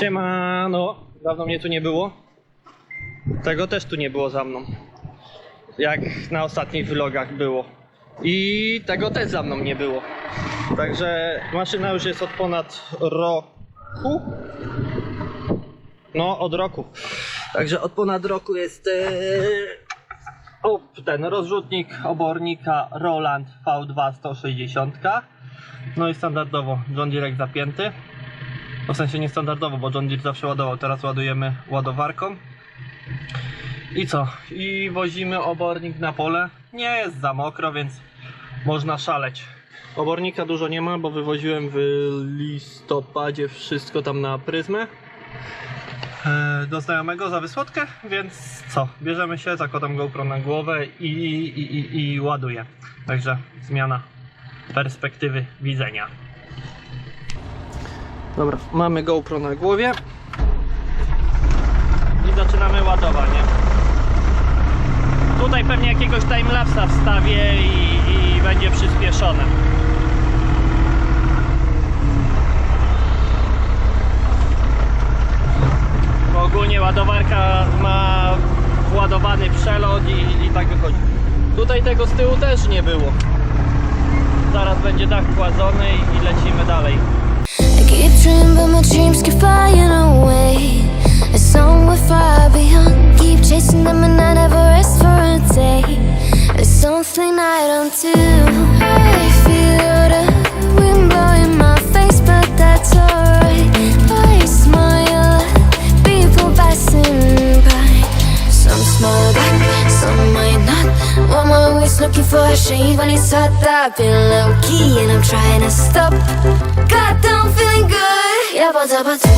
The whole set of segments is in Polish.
Siemano, dawno mnie tu nie było. Tego też tu nie było za mną. Jak na ostatnich vlogach było. I tego też za mną nie było. Także maszyna już jest od ponad roku. No, od roku. Także od ponad roku jest o, ten rozrzutnik obornika Roland V2 160. No i standardowo John Deere zapięty. No w sensie niestandardowo, bo John Deere zawsze ładował, teraz ładujemy ładowarką. I co? I wozimy obornik na pole. Nie jest za mokro, więc można szaleć. Obornika dużo nie ma, bo wywoziłem w listopadzie wszystko tam na pryzmę e, do znajomego za wysłodkę, więc co? Bierzemy się, zakładam GoPro na głowę i, i, i, i ładuję. Także zmiana perspektywy widzenia. Dobra, mamy GoPro na głowie i zaczynamy ładowanie. Tutaj pewnie jakiegoś timelapsa wstawię i, i będzie przyspieszone. Bo ogólnie ładowarka ma władowany przelot i, i tak wychodzi. Tutaj tego z tyłu też nie było. Zaraz będzie dach kładzony i, lecimy dalej. Keep dreaming, but my dreams keep flying away. A song we're far beyond. Keep chasing them, and I never rest for a day. It's something I don't do. I feel the wind blowing my face, but that's alright. I smile at people passing by. Some smile back, some might not. I'm always looking for a shade when it's hot. I've been low key and I'm trying to stop. God, I'm feeling good. Yeah, but up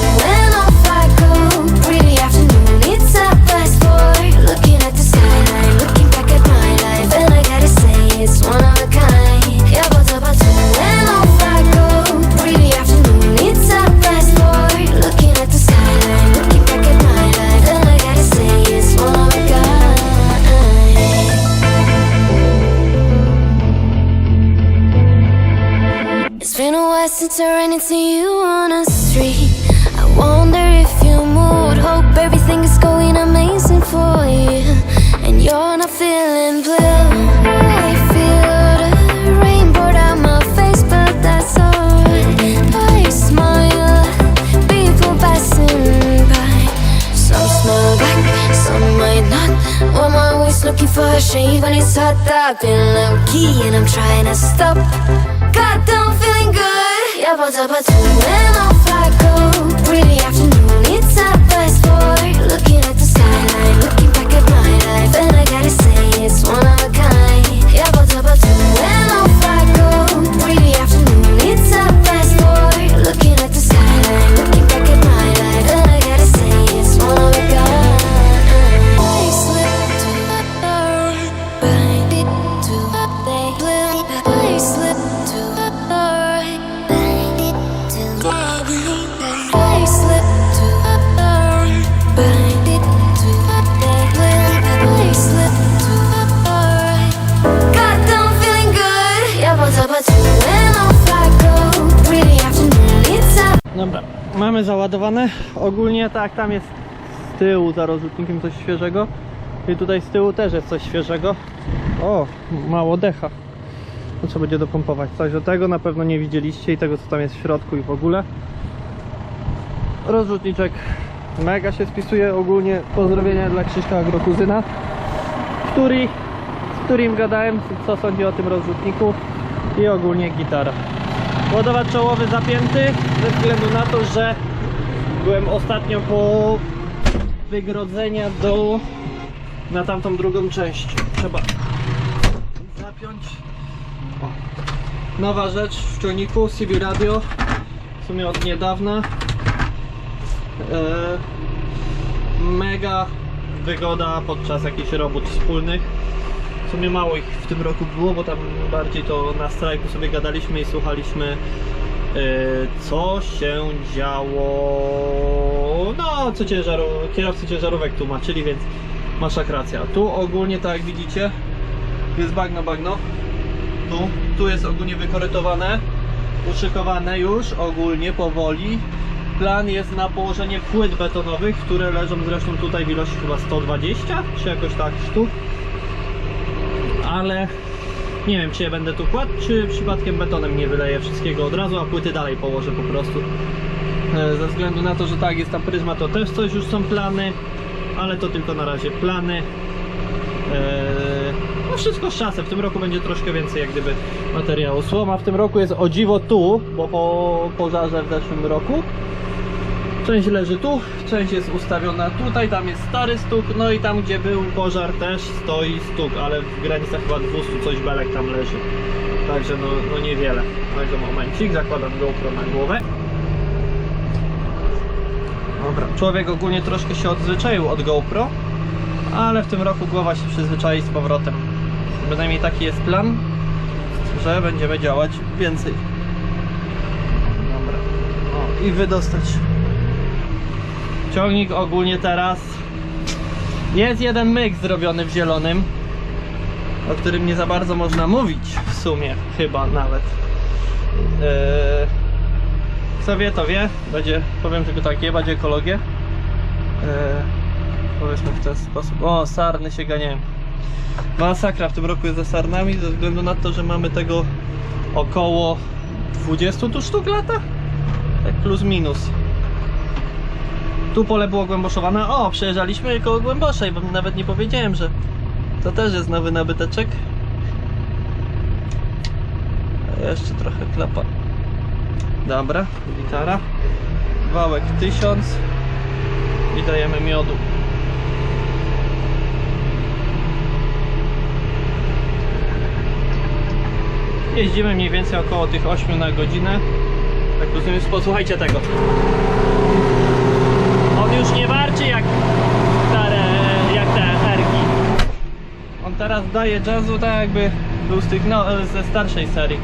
fucked up and low key, and I'm trying to stop. Goddamn, feeling good. Yeah, but, but, but. Mamy załadowane. Ogólnie tak, tam jest z tyłu za rozrzutnikiem coś świeżego. I tutaj z tyłu też jest coś świeżego. O, mało decha. To trzeba będzie dopompować. Coś do tego na pewno nie widzieliście i tego co tam jest w środku i w ogóle. Rozrzutniczek mega się spisuje. Ogólnie pozdrowienia dla Krzyśka Agrokuzyna, który, z którym gadałem, co sądzi o tym rozrzutniku i ogólnie gitara. Ładowacz czołowy zapięty ze względu na to, że byłem ostatnio po wygrodzenia do na tamtą drugą część. Trzeba zapiąć. Nowa rzecz w ciągniku CB Radio. W sumie od niedawna. E, mega wygoda podczas jakichś robót wspólnych. W sumie mało ich w tym roku było, bo tam bardziej to na strajku sobie gadaliśmy i słuchaliśmy co się działo. No, co ciężaru, kierowcy ciężarówek tłumaczyli, więc masz racja. Tu ogólnie tak jak widzicie jest bagno bagno. Tu, tu jest ogólnie wykorytowane, uszykowane już ogólnie powoli plan jest na położenie płyt betonowych, które leżą zresztą tutaj w ilości chyba 120 czy jakoś tak sztuk. Ale nie wiem, czy je będę tu kładł, czy przypadkiem betonem nie wyleję wszystkiego od razu, a płyty dalej położę po prostu. E, Ze względu na to, że tak, jest tam pryzma, to też coś już są plany, ale to tylko na razie plany. Eee, No wszystko z czasem, w tym roku będzie troszkę więcej jak gdyby materiału. Słoma w tym roku jest o dziwo tu, bo po pożarze w zeszłym roku. Część leży tu, część jest ustawiona tutaj, tam jest stary stuk, no i tam gdzie był pożar też stoi stuk, ale w granicach chyba 200 coś belek tam leży. Także no, no niewiele. Także momencik, zakładam GoPro na głowę. Dobra, człowiek ogólnie troszkę się odzwyczaił od GoPro, ale w tym roku głowa się przyzwyczai z powrotem. Bynajmniej taki jest plan, że będziemy działać więcej. Dobra. O, i wydostać. Ciągnik ogólnie teraz jest jeden myk zrobiony w zielonym, o którym nie za bardzo można mówić w sumie, chyba nawet. Eee, kto wie, to wie. Będzie, powiem tylko tak, jebać ekologię. Eee, powiedzmy w ten sposób. O, sarny się ganiają. Masakra w tym roku jest ze sarnami, ze względu na to, że mamy tego około 20 tu sztuk lata? Tak plus minus. Tu pole było głęboszowane. O, przejeżdżaliśmy koło głęboszej, bo nawet nie powiedziałem, że to też jest nowy nabyteczek. Jeszcze trochę klapa. Dobra, gitara. Wałek 1000 i dajemy miodu. Jeździmy mniej więcej około tych 8 na godzinę. Tak rozumiem, posłuchajcie tego. Już nie warczy jak stare, jak te erki. On teraz daje jazzu tak jakby był z tych, no, ze starszej serii.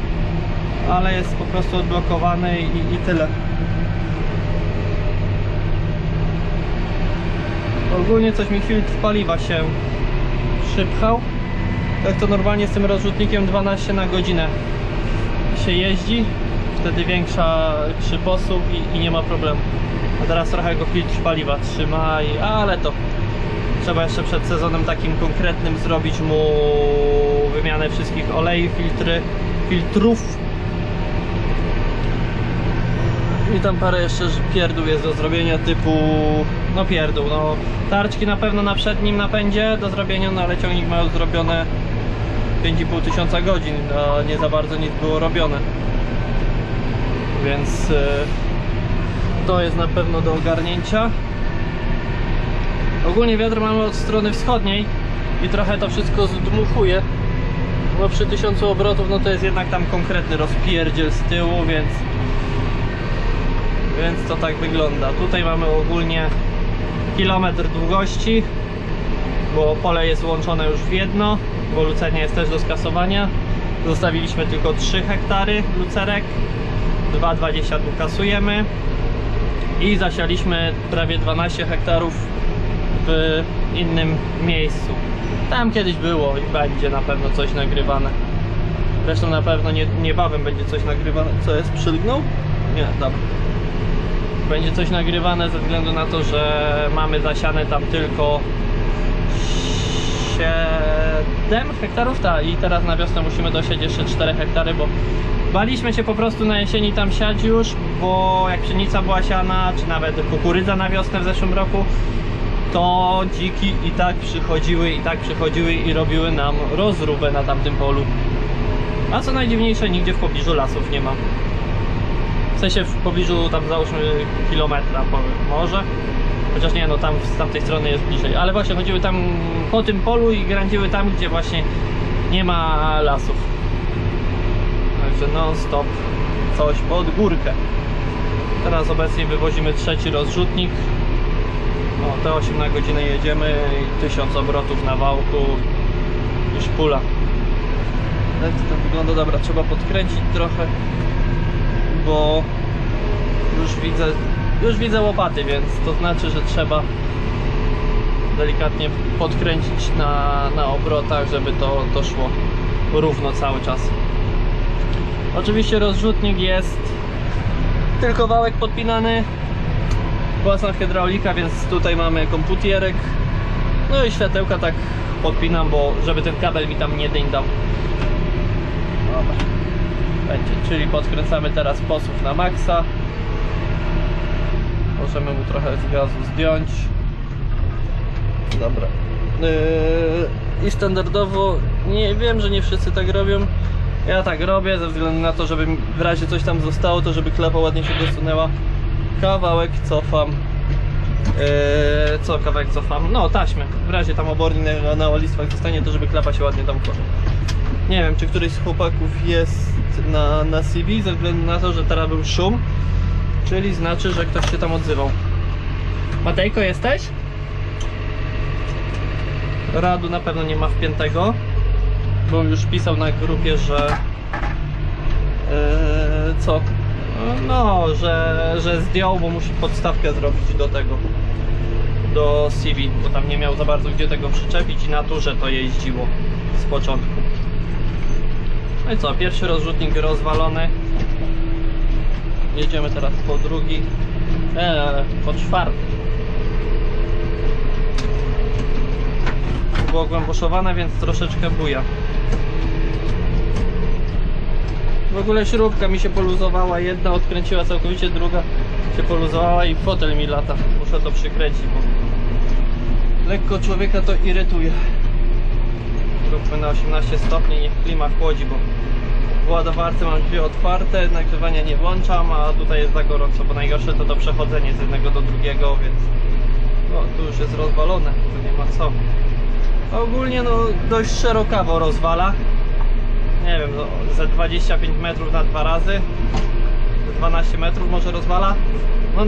Ale jest po prostu odblokowany i, i tyle. Ogólnie coś mi filtr paliwa się przypchał. Tak to normalnie z tym rozrzutnikiem 12 na godzinę się jeździ. Wtedy większa przyposób i, i nie ma problemu. A teraz trochę go filtr paliwa trzyma, i, ale to trzeba jeszcze przed sezonem takim konkretnym zrobić mu wymianę wszystkich olei, filtry, filtrów. I tam parę jeszcze pierdół jest do zrobienia typu, no pierdół, no tarczki na pewno na przednim napędzie do zrobienia, no ale ciągnik ma już zrobione 5,5 tysiąca godzin, a nie za bardzo nic było robione. Więc e, to jest na pewno do ogarnięcia. Ogólnie wiatr mamy od strony wschodniej i trochę to wszystko zdmuchuje. No przy 1000 obrotów no to jest jednak tam konkretny rozpierdziel z tyłu, więc więc to tak wygląda. Tutaj mamy ogólnie kilometr długości, bo pole jest łączone już w jedno, bo lucenia jest też do skasowania. Zostawiliśmy tylko 3 hektary lucerek, 2,20 tu kasujemy i zasialiśmy prawie 12 hektarów w innym miejscu. Tam kiedyś było i będzie na pewno coś nagrywane. Zresztą na pewno nie, niebawem będzie coś nagrywane. Co jest? Przylgnął? Nie, dobra. Będzie coś nagrywane ze względu na to, że mamy zasiane tam tylko 7 hektarów, tak, i teraz na wiosnę musimy dosiać jeszcze 4 hektary, bo baliśmy się po prostu na jesieni tam siać już, bo jak pszenica była siana, czy nawet kukurydza na wiosnę w zeszłym roku, to dziki i tak przychodziły, i tak przychodziły i robiły nam rozróbę na tamtym polu. A co najdziwniejsze, nigdzie w pobliżu lasów nie ma. W sensie w pobliżu tam załóżmy kilometra może. Chociaż nie, no tam z tamtej strony jest bliżej. Ale właśnie chodziły tam po tym polu i grędziły tam, gdzie właśnie nie ma lasów. Także non stop coś pod górkę. Teraz obecnie wywozimy trzeci rozrzutnik. O, te 8 na godzinę jedziemy i 1000 obrotów na wałku. Już pula. Jak to wygląda? Dobra, trzeba podkręcić trochę, bo już widzę, już widzę łopaty, więc to znaczy, że trzeba delikatnie podkręcić na, na obrotach, żeby to, to szło równo cały czas. Oczywiście rozrzutnik jest tylko wałek podpinany, Własna hydraulika, więc tutaj mamy komputierek. No i światełka tak podpinam, bo żeby ten kabel mi tam nie dyndał. Dobra. Będzie, czyli podkręcamy teraz posów na maksa. Możemy mu trochę z gazu zdjąć. Dobra. Yy, I standardowo nie wiem, że nie wszyscy tak robią. Ja tak robię ze względu na to, żeby w razie coś tam zostało, to żeby klapa ładnie się dosunęła. Kawałek cofam. Yy, co kawałek cofam? No taśmy. W razie tam obornik na, na listwach zostanie, to żeby klapa się ładnie domkła. Nie wiem, czy któryś z chłopaków jest na, na CV, ze względu na to, że teraz był szum. Czyli znaczy, że ktoś się tam odzywał. Matejko, jesteś? Radu na pewno nie ma wpiętego, bo już pisał na grupie, że Eee, co? No, że, że zdjął, bo musi podstawkę zrobić do tego do CV, bo tam nie miał za bardzo gdzie tego przyczepić i na turze to jeździło z początku. No i co, pierwszy rozrzutnik rozwalony. Jedziemy teraz po drugi, eee, po czwarty. Było głęboszowane, więc troszeczkę buja. W ogóle śrubka mi się poluzowała, jedna odkręciła całkowicie, druga się poluzowała i fotel mi lata. Muszę to przykręcić, bo lekko człowieka to irytuje. Zróbmy na 18 stopni, niech klima chłodzi, bo w ładowarce mam drzwi otwarte, nagrywania nie włączam, a tutaj jest za gorąco, bo najgorsze to to przechodzenie z jednego do drugiego, więc no, tu już jest rozwalone, tu nie ma co. A ogólnie no dość szerokawo rozwala. Nie wiem, no, ze 25 metrów na dwa razy. Ze 12 metrów może rozwala. No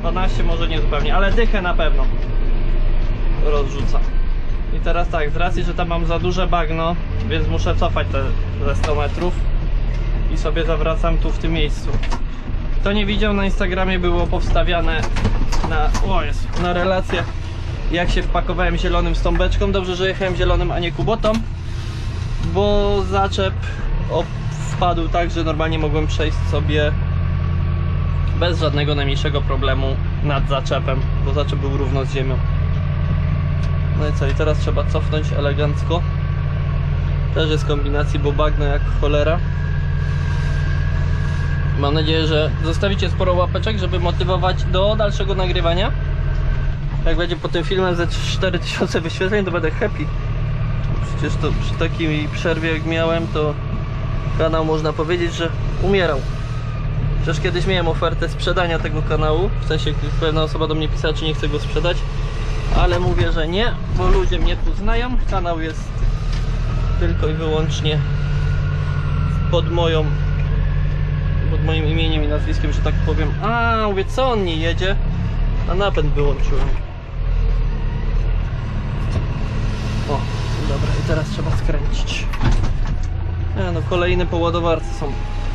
12 może nie zupełnie, ale dychę na pewno rozrzuca. I teraz tak, z racji, że tam mam za duże bagno, więc muszę cofać te ze 100 metrów i sobie zawracam tu w tym miejscu. Kto nie widział, na Instagramie było powstawiane na, o jest, na jak się wpakowałem zielonym z tą beczką. Dobrze, że jechałem zielonym, a nie kubotą, bo zaczep wpadł tak, że normalnie mogłem przejść sobie bez żadnego najmniejszego problemu nad zaczepem, bo zaczep był równo z ziemią. No i co, i teraz trzeba cofnąć elegancko. Też jest kombinacji, bo bagno jak cholera. Mam nadzieję, że zostawicie sporo łapeczek, żeby motywować do dalszego nagrywania. Jak będzie po tym filmem ze 4000 wyświetleń, to będę happy. Przecież to przy takiej przerwie jak miałem, to kanał można powiedzieć, że umierał. Przecież kiedyś miałem ofertę sprzedania tego kanału, w sensie pewna osoba do mnie pisała, czy nie chce go sprzedać, ale mówię, że nie, bo ludzie mnie tu znają. Kanał jest tylko i wyłącznie pod moją pod moim imieniem i nazwiskiem, że tak powiem. A, mówię, co on nie jedzie? A napęd wyłączyłem. O, dobra, i teraz trzeba skręcić. No kolejne po ładowarce są.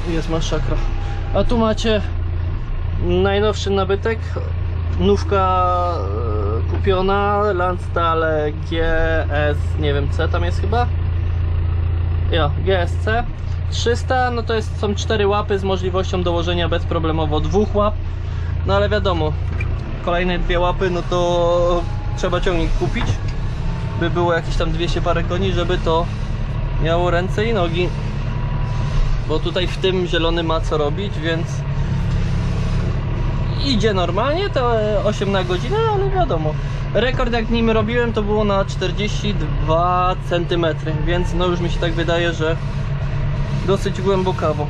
Jest masakra. A tu macie najnowszy nabytek. Nówka kupiona. Landstale GS, nie wiem C tam jest chyba. Ja, GSC 300, no to jest, są cztery łapy z możliwością dołożenia bezproblemowo dwóch łap. No ale wiadomo, kolejne dwie łapy, no to trzeba ciągnik kupić, by było jakieś tam 200 parę koni, żeby to miało ręce i nogi. Bo tutaj w tym zielony ma co robić, więc idzie normalnie, to 8 na godzinę, ale wiadomo. Rekord jak nim robiłem to było na 42 cm, więc no już mi się tak wydaje, że dosyć głębokawo.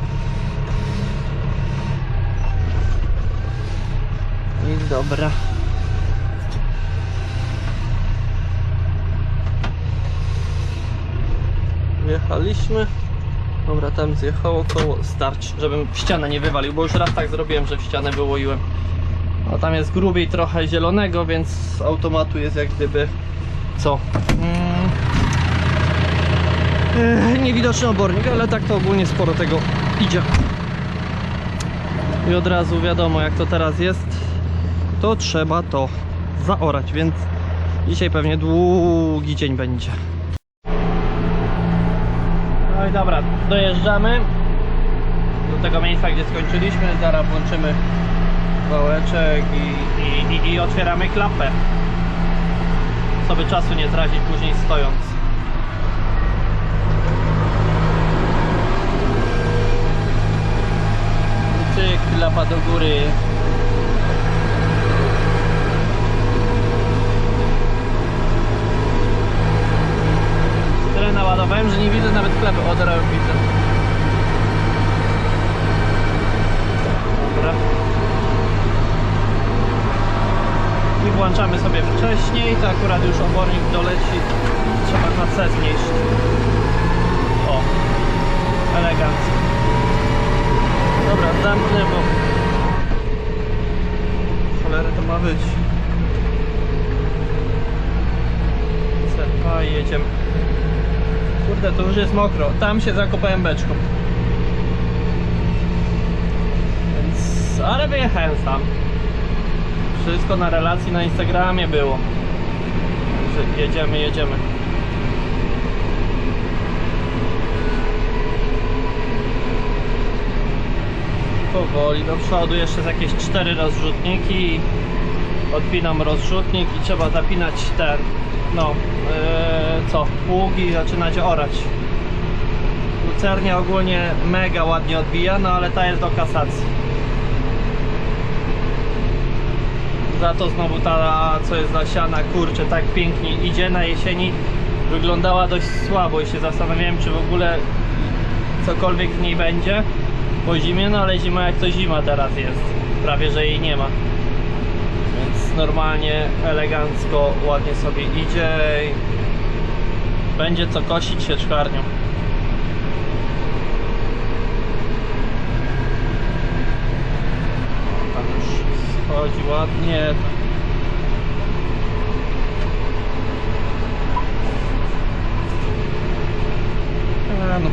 I dobra. Wjechaliśmy. Dobra, tam zjechało koło. Starczy, żebym w ścianę nie wywalił, bo już raz tak zrobiłem, że w ścianę wyłoiłem. A tam jest grubiej trochę zielonego, więc z automatu jest jak gdyby co? Ech, niewidoczny obornik, ale tak to ogólnie sporo tego idzie. I od razu wiadomo jak to teraz jest, to trzeba to zaorać, więc dzisiaj pewnie długi dzień będzie. No i dobra, dojeżdżamy do tego miejsca, gdzie skończyliśmy. Zaraz włączymy wałeczek i, i, i, i otwieramy klapę. Sobie czasu nie tracić później stojąc. Cyk, klapa do góry. Tyle naładowałem, że nie widzę nawet klapy. O, teraz widzę. Dobra. Włączamy sobie wcześniej, to akurat już obornik doleci. Trzeba na C zmniejszyć. O, elegancko. Dobra, zamknę, bo cholery to ma być. C, i jedziemy. Kurde, to już jest mokro. Tam się zakopałem beczką. Więc, ale wyjechałem sam. Wszystko na relacji na Instagramie było. Jedziemy, jedziemy. Powoli do przodu, jeszcze jakieś cztery rozrzutniki. Odpinam rozrzutnik i trzeba zapinać ten, no, yy, co, pługi i zaczynać orać. Lucernia ogólnie mega ładnie odbija, no ale ta jest do kasacji. Za to znowu ta, co jest zasiana, kurczę, tak pięknie idzie na jesieni. Wyglądała dość słabo i się zastanawiałem, czy w ogóle cokolwiek z niej będzie po zimie, no ale zima jak to zima teraz jest. Prawie, że jej nie ma. Więc normalnie, elegancko, ładnie sobie idzie będzie co kosić się czkarnią. Tam już schodzi ładnie. E, No,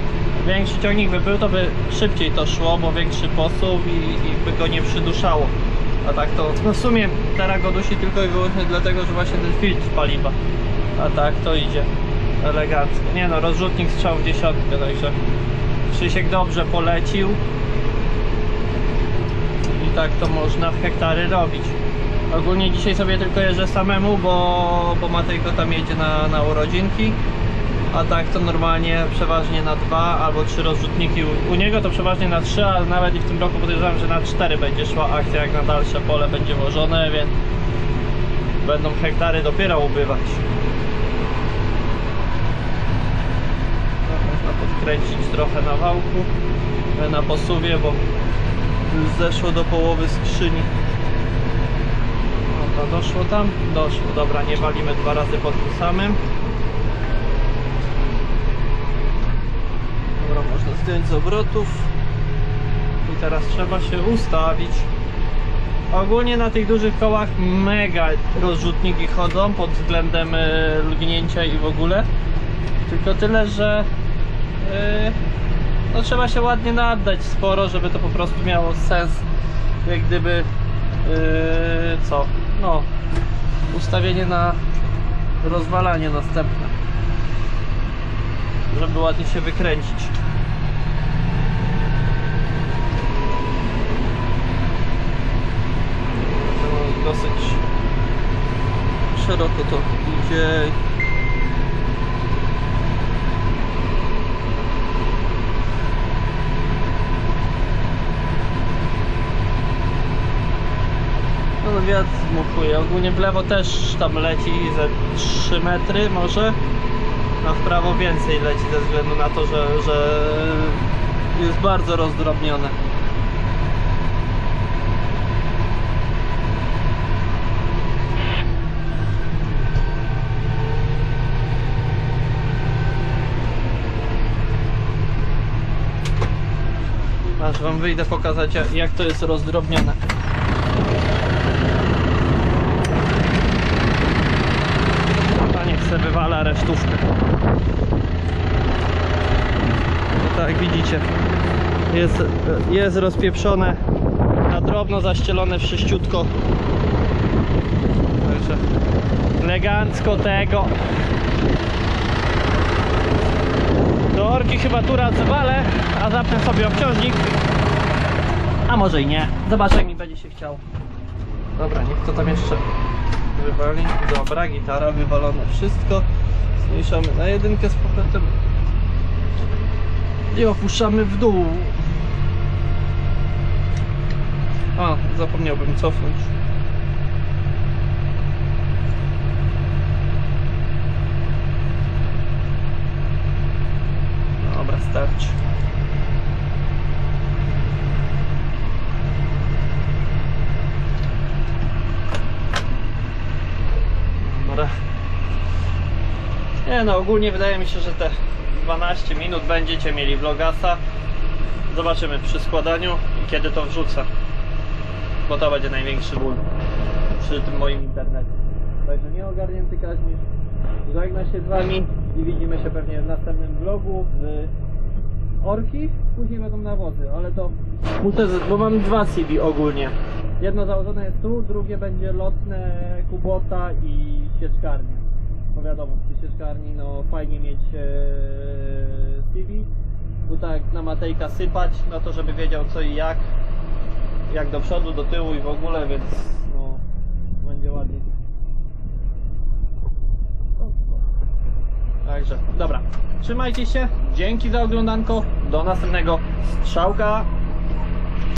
większy ciągnik by był, to by szybciej to szło, bo większy posuw i, i by go nie przyduszało. A tak to, no w sumie teraz go dusi tylko i wyłącznie dlatego, że właśnie ten filtr paliwa. A tak to idzie elegancko. Nie no, rozrzutnik strzał w dziesiątkę, także Krzysiek dobrze polecił. Tak to można w hektary robić. Ogólnie dzisiaj sobie tylko jeżdżę samemu, bo, bo Matejko tam jedzie na, na urodzinki. A tak to normalnie przeważnie na dwa albo trzy rozrzutniki. U, niego to przeważnie na trzy, ale nawet i w tym roku podejrzewam, że na cztery będzie szła akcja, jak na dalsze pole będzie włożone, więc będą hektary dopiero ubywać. Można podkręcić trochę na wałku, na posuwie, bo zeszło do połowy skrzyni. Dobra, doszło tam? Doszło, dobra, nie walimy dwa razy pod tym samym. Dobra, można zdjąć z obrotów. I teraz trzeba się ustawić. Ogólnie na tych dużych kołach mega rozrzutniki chodzą pod względem e, lgnięcia i w ogóle. Tylko tyle, że e, no trzeba się ładnie naddać sporo, żeby to po prostu miało sens. Jak gdyby e, co? No ustawienie na rozwalanie następne. Żeby ładnie się wykręcić. No, dosyć szeroko to idzie. No, wiatr zmuchuje. Ogólnie w lewo też tam leci ze 3 metry może. A w prawo więcej leci ze względu na to, że, że jest bardzo rozdrobnione. Aż wam wyjdę pokazać jak to jest rozdrobnione. A niech se wywala resztówkę. No tak jak widzicie jest, jest rozpieprzone na drobno zaścielone wszyściutko Także elegancko tego do orki chyba tu raz zwalę a zapnę sobie obciążnik A może i nie. Zobaczę jak mi będzie się chciał. Dobra, niech to tam jeszcze wywali. Dobra, gitara wywalone, wszystko. Zmniejszamy na jedynkę z powrotem. I opuszczamy w dół. A, zapomniałbym cofnąć. Dobra, starczy. Dobra. Nie no, ogólnie wydaje mi się, że te 12 minut będziecie mieli vlogasa. Zobaczymy przy składaniu i kiedy to wrzucę. Bo to będzie największy ból przy tym moim internecie. Także nieogarnięty Kaźmierz. Żegna się z wami i widzimy się pewnie w następnym vlogu w Orki. Później będą nawozy, ale to muszę, bo mam dwa CV ogólnie. Jedno założone jest tu, drugie będzie lotne Kubota i sieczkarnia. Bo wiadomo, przy sieczkarni no fajnie mieć e, CV. Tu tak na Matejka sypać, no to żeby wiedział co i jak. Jak do przodu, do tyłu i w ogóle, więc no będzie ładnie. Także, dobra. Trzymajcie się. Dzięki za oglądanko. Do następnego strzałka.